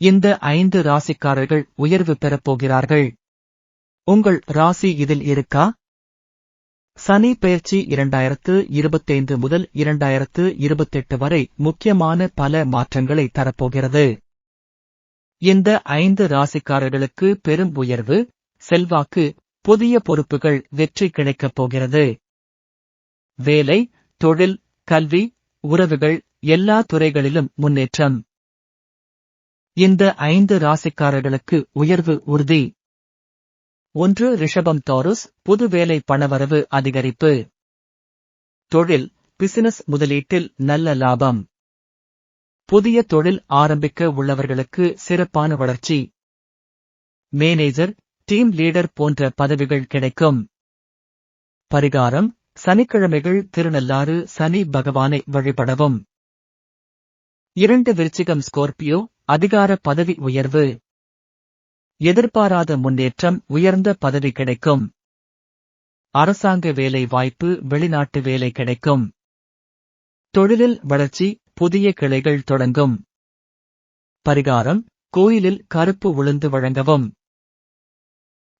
இந்த ஐந்து ராசிக்காரர்கள் உயர்வு பெறப் போகிறார்கள். உங்கள் ராசி இதில் இருக்கா? சனி பெயர்ச்சி இரண்டாயிரத்து இருபத்தைந்து முதல் இரண்டாயிரத்து இருபத்தெட்டு வரை முக்கியமான பல மாற்றங்களை தரப்போகிறது. இந்த ஐந்து ராசிக்காரர்களுக்கு பெரும் உயர்வு செல்வாக்கு புதிய பொறுப்புகள் வெற்றி கிடைக்கப் போகிறது. வேலை தொழில் கல்வி உறவுகள் எல்லா துறைகளிலும் முன்னேற்றம். இந்த ஐந்து ராசிக்காரர்களுக்கு உயர்வு உறுதி. ஒன்று ரிஷபம் தாருஸ் புது வேலை பணவரவு அதிகரிப்பு. தொழில் பிசினஸ் முதலீட்டில் நல்ல லாபம். புதிய தொழில் ஆரம்பிக்க உள்ளவர்களுக்கு சிறப்பான வளர்ச்சி. மேனேஜர் டீம் லீடர் போன்ற பதவிகள் கிடைக்கும். பரிகாரம் சனிக்கிழமைகள் திருநள்ளாறு சனி பகவானை வழிபடவும். இரண்டு விருச்சிகம் ஸ்கோர்பியோ அதிகார பதவி உயர்வு. எதிர்பாராத முன்னேற்றம் உயர்ந்த பதவி கிடைக்கும். அரசாங்க வேலை வாய்ப்பு வெளிநாட்டு வேலை கிடைக்கும். தொழிலில் வளர்ச்சி புதிய கிளைகள் தொடங்கும். பரிகாரம் கோயிலில் கருப்பு உளுந்து வழங்கவும்.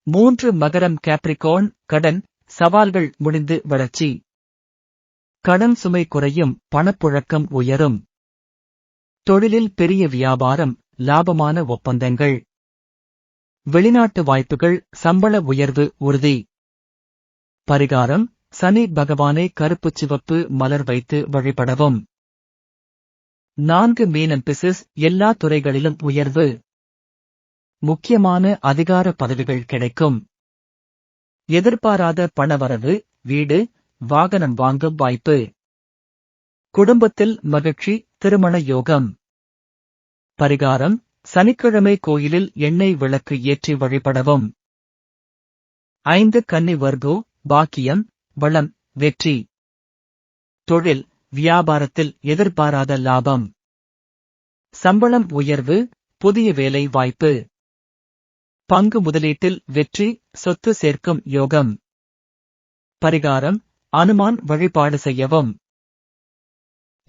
மூன்று மகரம் கேப்ரிகோன் கடன் சவால்கள் முடிந்து வளர்ச்சி. கடன் சுமை குறையும் பணப்புழக்கம் உயரும். தொழிலில் பெரிய வியாபாரம் லாபமான ஒப்பந்தங்கள். வெளிநாட்டு வாய்ப்புகள் சம்பள உயர்வு உறுதி. பரிகாரம் சனி பகவானை கருப்பு சிவப்பு மலர் வைத்து வழிபடவும். நான்கு மீனம் பிசிஸ் எல்லா துறைகளிலும் உயர்வு. முக்கியமான அதிகார பதவிகள் கிடைக்கும். எதிர்பாராத பணவரவு வீடு வாகனம் வாங்கும் வாய்ப்பு. குடும்பத்தில் மகிழ்ச்சி திருமண யோகம். பரிகாரம் சனிக்கிழமை கோயிலில் எண்ணெய் விளக்கு ஏற்றி வழிபடவும். ஐந்து கன்னி வர்கோ பாக்கியம் வளம் வெற்றி. தொழில் வியாபாரத்தில் எதிர்பாராத லாபம். சம்பளம் உயர்வு புதிய வேலை வாய்ப்பு. பங்கு முதலீட்டில் வெற்றி சொத்து சேர்க்கும் யோகம். பரிகாரம் அனுமான் வழிபாடு செய்யவும்.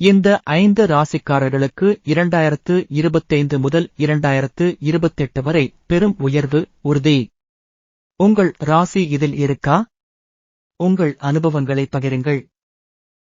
இந்த ஐந்து ராசிக்காரர்களுக்கு இரண்டாயிரத்து இருபத்தைந்து முதல் இரண்டாயிரத்து இருபத்தெட்டு வரை பெரும் உயர்வு உறுதி. உங்கள் ராசி இதில் இருக்கா? உங்கள் அனுபவங்களை பகிருங்கள்.